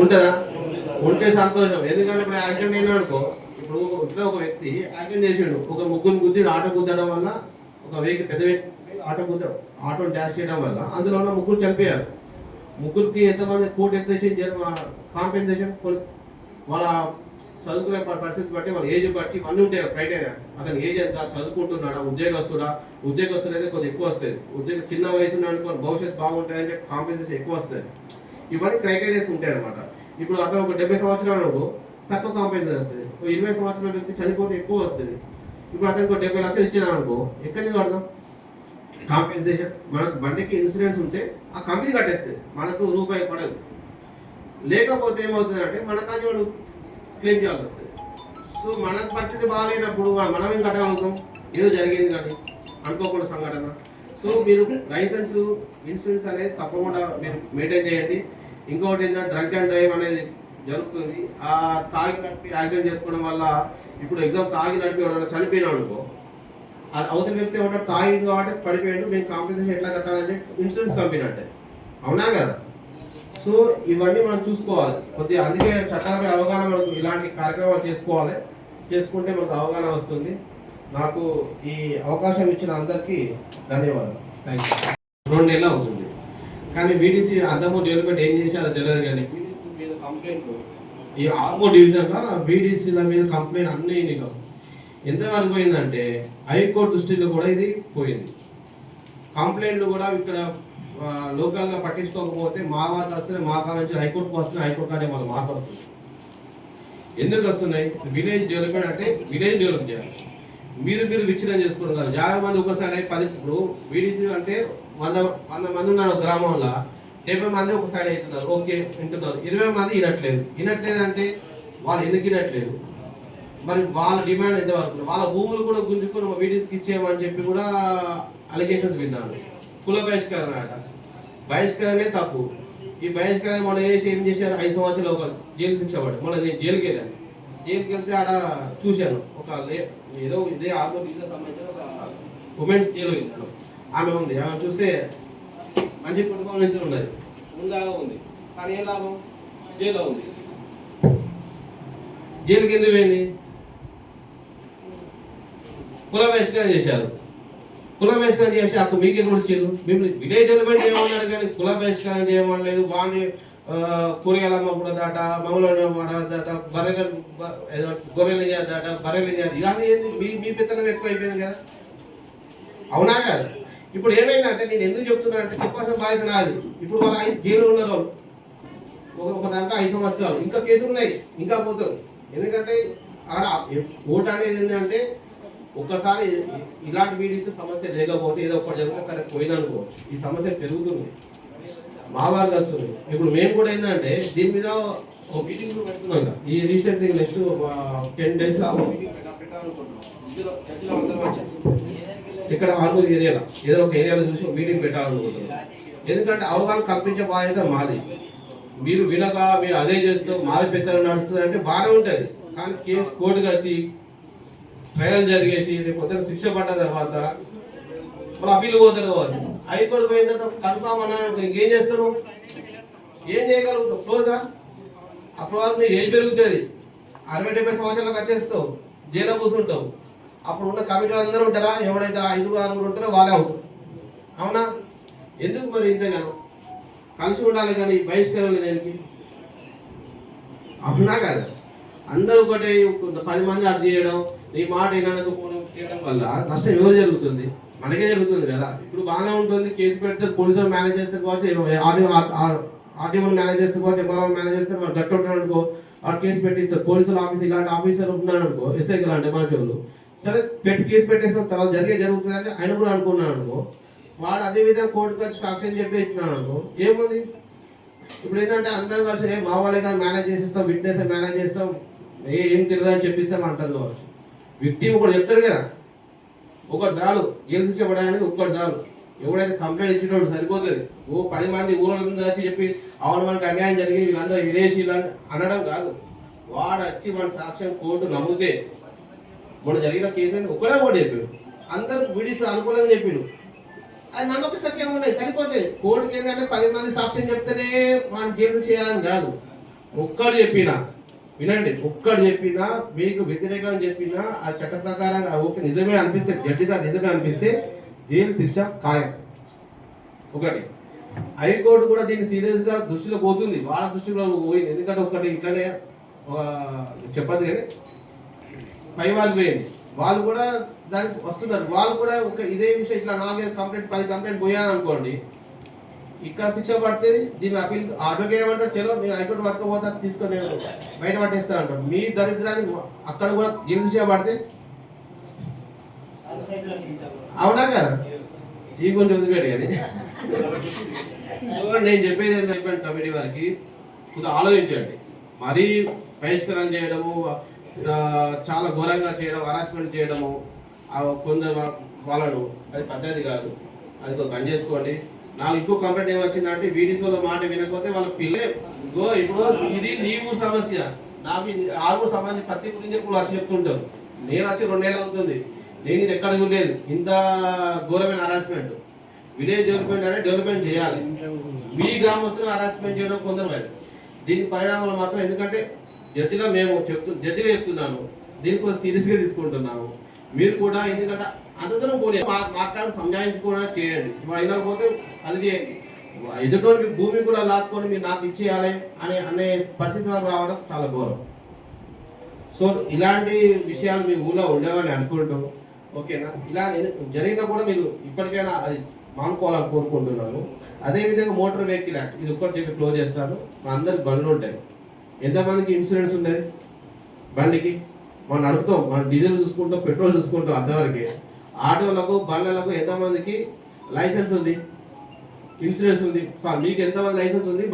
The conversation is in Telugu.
ఉంటుందా? ఉంటే సంతోషం. ఎందుకంటే ఇప్పుడు యాక్సిడెంట్ అయినా అనుకో ఇప్పుడు ఇట్లా ఒక వ్యక్తి యాక్సిడెంట్ చేసిండు. ఒక ముగ్గురు గుద్దిడు. ఆటో గుద్దడం వల్ల ఒక వెహికల్ పెద్ద వ్యక్తి ఆటో గుద్దడం ఆటో డాష్ చేయడం వల్ల అందులో ఉన్న ముగ్గురు చనిపోయారు. ముగ్గురికి ఎంతమంది కోర్టు ఎంత కాంపెన్సేషన్ వాళ్ళ చదువుకునే పరిస్థితి బట్టి వాళ్ళ ఏజ్ బట్టి ఇవన్నీ ఉంటాయి క్రైటీరియాస్ అతని ఏజ్ ఎంత? చదువుకుంటున్నాడా? ఉద్యోగస్తుడా? ఉద్యోగస్తుడు అయితే కొంచెం ఎక్కువ వస్తుంది. ఉద్యోగ చిన్న వయసు అనుకో భవిష్యత్తు బాగుంటుందంటే కాంపెన్సేషన్ ఎక్కువ వస్తుంది. ఇవన్నీ క్రైటీరియాస్ ఉంటాయి అనమాట ఇప్పుడు అతను ఒక డెబ్బై సంవత్సరాలు తక్కువ కాంపెన్సేషన్ వస్తుంది. ఒక ఇరవై సంవత్సరాల వ్యక్తి చనిపోతే ఎక్కువ వస్తుంది. ఇప్పుడు అతనికి ఒక డెబ్బై లక్షలు ఇచ్చినా అనుకో ఎక్కడి నుంచి కడదాం కాంపెన్సేషన్ మనకు బండికి ఇన్సూరెన్స్ ఉంటే ఆ కంపెనీ కట్టేస్తుంది. మనకు రూపాయి పడదు. లేకపోతే ఏమవుతుంది అంటే మన కాంచి వాడు క్లెయిమ్ చేయాల్సి వస్తుంది. సో మన పరిస్థితి బాగాలేనప్పుడు మనం ఏం కట్టగలుగుతాం? ఏదో జరిగింది కానీ అనుకోకుండా సంఘటన. సో మీరు లైసెన్స్ ఇన్సూరెన్స్ అనేది తప్పకుండా మీరు మెయింటైన్ చేయండి. ఇంకొకటి ఏంటంటే డ్రంక్ అండ్ డ్రైవ్ అనేది జరుగుతుంది. ఆ తాగి నడిపి యాక్సిడెంట్ చేసుకోవడం వల్ల ఇప్పుడు ఎగ్జామ్ తాగి నడిపి ఎవరైనా చనిపోయినాడు అనుకో అది అవతల వ్యక్తి ఏమంటారు తాగి కాబట్టి పడిపోయాడు మేము కాంపెన్సేషన్ ఎట్లా కట్టాలంటే ఇన్సూరెన్స్ కంపెనీ అంటే అవునా కదా? సో ఇవన్నీ మనం చూసుకోవాలి. కొద్దిగా అందుకే చట్టాలపై అవగాహన మనకు ఇలాంటి కార్యక్రమాలు చేసుకోవాలి. చేసుకుంటే మనకు అవగాహన వస్తుంది. నాకు ఈ అవకాశం ఇచ్చిన అందరికీ ధన్యవాదాలు. థ్యాంక్ యూ రెండు నెలలు అవుతుంది. కానీ బీడీసీ అద్దము డెవలప్మెంట్ ఏం చేశారో తెలియదు కానీ బీడీసీ మీద కంప్లైంట్ ఈ ఆర్మో డివిజన్లో బీడీసీల మీద కంప్లైంట్ అన్ని నీకు. ఎంతవరకు పోయిందంటే హైకోర్టు దృష్టిలో కూడా ఇది పోయింది. కంప్లైంట్లు కూడా ఇక్కడ లోకల్గా పట్టించుకోకపోతే మా వార్త వస్తే మా కాడ నుంచి హైకోర్టుకు వస్తున్నాయి హైకోర్టు కానీ మన మాకు వస్తుంది. ఎందుకు వస్తున్నాయి? విలేజ్ డెవలప్మెంట్ అంటే విలేజ్ డెవలప్ చేయాలి. మీరు మీరు విచ్ఛిన్నం చేసుకోవడం కాదు. యాభై మంది ఒకసారి అయి పది ఇప్పుడు వీడిసి అంటే వంద వంద మంది ఉన్నారు గ్రామంలో. డెబ్బై మంది ఒక సైడ్ అవుతున్నారు. ఓకే వింటున్నారు. ఇరవై మంది వినట్లేదు. వినట్లేదు అంటే వాళ్ళు ఎందుకు వినట్లేదు? మరి వాళ్ళ డిమాండ్ ఎంత వరకు వాళ్ళ భూములు కూడా గుంజుకొని వీడియోస్కి ఇచ్చేయమని చెప్పి కూడా అలిగేషన్స్ విన్నాను. కుల బహిష్కరణ అట. బహిష్కరణే తప్పు. ఈ బహిష్కరణ మొన్న చేసి ఏం చేశారు? ఐదు సంవత్సరాలు ఒక జైలు శిక్ష పడి మొన్న నేను జైలుకి వెళ్ళాను. జైలుకి వెళ్తే ఆడ చూశాను. ఒక ఏదో ఇదే ఆత్మ రీజన్ సంబంధించిన ఒక ఉమెన్స్ జైలు వెళ్ళాను ఆమె ఉంది. ఆమె చూస్తే మంచి కుటుంబం నుంచి ఉన్నది. ముందాగా ఉంది. కానీ ఏం లాభం? జైల్లో ఉంది. జైలుకి ఎందుకు పోయింది? కుల బహిష్కరణ చేశారు. కుల బహిష్కరణ చేసి అక్కడ మీకు ఎక్కడ ఇచ్చారు మేము విలేజ్ డెవలప్మెంట్ చేయమన్నారు కానీ కుల బహిష్కరణ చేయమనలేదు. వాడిని కూరగాయల అమ్మకూడ దాట మమ్మల్ని దాట బర్రెలు ఏదో గొర్రెలు దాట బర్రెలు ఇవన్నీ ఏంది? మీ మీ పెత్తనం ఎక్కువ అయిపోయింది కదా. అవునా కాదు? ఇప్పుడు ఏమైందంటే నేను ఎందుకు చెప్తున్నా అంటే చెప్పాల్సిన బాధ్యత నాది. ఇప్పుడు వాళ్ళ జైలు ఉన్నారు వాళ్ళు. ఒక ఒక దాకా ఐదు సంవత్సరాలు. ఇంకా కేసులు ఉన్నాయి. ఇంకా పోతారు. ఎందుకంటే ఆడ ఓటు అనేది ఏంటంటే ఒక్కసారి ఇలాంటి వీడియోస్ సమస్య లేకపోతే ఏదో ఒకటి జరిగితే సరే పోయిందనుకో. ఈ సమస్య పెరుగుతుంది. మా వారికి వస్తుంది ఇప్పుడు మేము కూడా ఏంటంటే దీని మీద ఒక మీటింగ్ పెడుతున్నాం ఈ రీసెంట్ నెక్స్ట్ టెన్ డేస్ ఇక్కడ ఆర్మూర్ ఏరియాలో ఏదో ఒక ఏరియాలో చూసి ఒక మీటింగ్ పెట్టాలనుకుంటున్నాం. ఎందుకంటే అవగాహన కల్పించే బాధ్యత మాది. మీరు వినక మీరు అదే చేస్తూ మాది పెత్తనం నడుస్తుంది అంటే బాగానే ఉంటుంది. కానీ కేసు కోర్టుకు వచ్చి ట్రయల్ జరిగేసి ఇది శిక్ష పడ్డ తర్వాత మళ్ళీ అప్పీలు పోతారు వాళ్ళు. హైకోర్టు పోయిన తర్వాత కన్ఫామ్ అన్నాడు ఏం చేస్తారు ఏం చేయగలుగుతావు? క్లోజా అప్పుడు వరకు నీ ఏజ్ పెరుగుతుంది. అరవై డెబ్బై సంవత్సరాలకు వచ్చేస్తావు జైల్లో కూర్చుంటావు. అప్పుడు ఉన్న కమిటీలు అందరూ ఉంటారా? ఎవడైతే ఐదుగురు ఆరుగురు ఉంటారో వాళ్ళే అవుతారు అవునా? ఎందుకు మరి ఇంతగానో? కలిసి ఉండాలి కానీ బహిష్కరణ దానికి? అవునా కాదు? అందరూ ఒకటే పది మంది అది చేయడం నీ మాట వినడానికి చేయడం వల్ల నష్టం ఎవరు జరుగుతుంది? మనకే జరుగుతుంది కదా. ఇప్పుడు బాగానే ఉంటుంది కేసు పెడితే పోలీసులు మేనేజ్ చేస్తారు కాబట్టి ఆర్టీఓ మేనేజ్ చేస్తారు కాబట్టి ఎంఆర్ఓ మేనేజ్ చేస్తారు వాళ్ళు గట్టి ఉంటాడు అనుకో ఆ కేసు పెట్టిస్తారు. పోలీసులు ఆఫీస్ ఇలాంటి ఆఫీసర్ ఉన్నాడు అనుకో ఎస్ఐ ఇలాంటి మనకి వాళ్ళు సరే పెట్టి కేసు పెట్టేస్తాం తర్వాత జరిగే జరుగుతుంది అని ఆయన కూడా అనుకున్నాడు అనుకో వాడు అదే విధంగా కోర్టుకు వచ్చి సాక్ష్యం చెప్పి ఇచ్చినాడు అనుకో ఏముంది? ఇప్పుడు ఏంటంటే అందరూ కలిసి "ఏ, మా వాళ్ళే కానీ మేనేజ్ చేసేస్తాం విట్నెస్ మేనేజ్ చేస్తాం ఏ ఏం తెలియదు అని చెప్పిస్తాం అంటారు కావచ్చు. విక్టిమ్ కూడా చెప్తాడు కదా. ఒకటి చాలు జైలు శిక్ష పడడానికి ఒక్కటి చాలు. ఎవడైతే కంప్లైంట్ ఇచ్చినోడు సరిపోతుంది. ఓ పది మంది ఊళ్ళందరూ వచ్చి చెప్పి అవును మనకు అన్యాయం జరిగింది వీళ్ళందరూ విదేశీ అనడం కాదు. వాడు వచ్చి మన సాక్ష్యం కోర్టు నమ్మితే వాడు జరిగిన కేసు అని ఒక్కడే కూడా చెప్పాడు. అందరూ విడిసి అనుకూలంగా చెప్పిండు. అది నమ్మక సత్యం ఉన్నాయి సరిపోతాయి కోర్టుకి ఏంటంటే పది మంది సాక్ష్యం చెప్తేనే వాడిని జైలు చేయాలని కాదు. ఒక్కడు చెప్పినా వినండి ఒక్కడు చెప్పినా మీకు వ్యతిరేకం చెప్పినా ఆ చట్ట ప్రకారంగా ఓకే నిజమే అనిపిస్తే జడ్జిగా నిజమే అనిపిస్తే జైలు శిక్ష ఖాయం. ఒకటి. హైకోర్టు కూడా దీన్ని సీరియస్గా దృష్టిలో పోతుంది. వాళ్ళ దృష్టిలో పోయింది ఎందుకంటే ఒకటి ఇట్లనే చెప్పదు కానీ పై వాళ్ళు పోయింది. వాళ్ళు కూడా దానికి వస్తున్నారు. వాళ్ళు కూడా ఒక ఇదే విషయం ఇట్లా నాలుగైదు కంప్లైంట్ పది కంప్లైంట్ పోయాను అనుకోండి ఇక్కడ శిక్ష పడితే దీన్ని అపీల్ అడ్వకేట్ ఏమంటారు చలో నేను హైకోర్టు పట్టుకోపోతా తీసుకొని బయట పట్టేస్తా అంటారు. మీ దరిద్రాన్ని అక్కడ కూడా జైలు శిక్ష పడితే? అవునా కదా? ఈ కొంచెం వదిలిపెట్టు కానీ నేను చెప్పేది ఏంటంటే చెప్పాను కమిటీ వారికి. కొంచెం ఆలోచించండి. మరీ బహిష్కరణ చేయడము చాలా ఘోరంగా చేయడం హరాస్మెంట్ చేయడము కొందరు వాళ్ళను అది పద్ధతి కాదు. అది ఒక పని చేసుకోండి. నాకు ఇంకో కంప్లైంట్ ఏమొచ్చిందంటే వీడియోలో మాట వినకపోతే వాళ్ళ పిల్లే గో ఇప్పుడు ఇది నీవు సమస్య. నాకు ఇది ఆరుగురు సంబంధించి ప్రతి గురించి ఇప్పుడు వచ్చి చెప్తుంటారు. నేను వచ్చి రెండేళ్ళు అవుతుంది. నేను ఇది ఎక్కడ చూడలేదు. ఇంత ఘోరమైన హరాస్మెంట్ విలేజ్ డెవలప్మెంట్ అంటే డెవలప్మెంట్ చేయాలి. మీ గ్రామస్తులు హరాస్మెంట్ చేయడం కొందరు కాదు. దీని పరిణామాలు మాత్రం ఎందుకంటే జడ్జిగా మేము చెప్తు జడ్జిగా చెప్తున్నాను. దీన్ని సీరియస్గా తీసుకుంటున్నాము. మీరు కూడా ఎందుకంటే అందరం కూడా మాట్లాడి సంజాయించుకోవడం చేయండి. అయినా పోతే అది చేయండి. ఎదుటి భూమి కూడా లాక్కొని మీరు నాకు ఇచ్చేయాలి అని అనే పరిస్థితి వరకు రావడం చాలా ఘోరం. సో ఇలాంటి విషయాలు మీ ఊళ్ళో ఉండేవని అనుకుంటూ ఓకేనా ఇలా జరిగినా కూడా మీరు ఇప్పటికైనా అది మానుకోవాలని కోరుకుంటున్నాను. అదేవిధంగా మోటార్ వెహికల్ యాక్ట్ ఇది ఒక్కటి చెప్పి క్లోజ్ చేస్తాను. మా అందరికి బండ్లు ఉంటాయి. ఎంతమందికి ఇన్సూరెన్స్ ఉండేది? బండికి? మనం నడుపుతాం మనం డీజిల్ చూసుకుంటాం పెట్రోల్ చూసుకుంటాం అంతవరకే. ఆటోలకు బండ్లకు ఎంతమందికి లైసెన్స్ ఉంది? ఇన్సూరెన్స్ ఉంది. సార్ మీకు ఎంతమంది లైసెన్స్ ఉంది?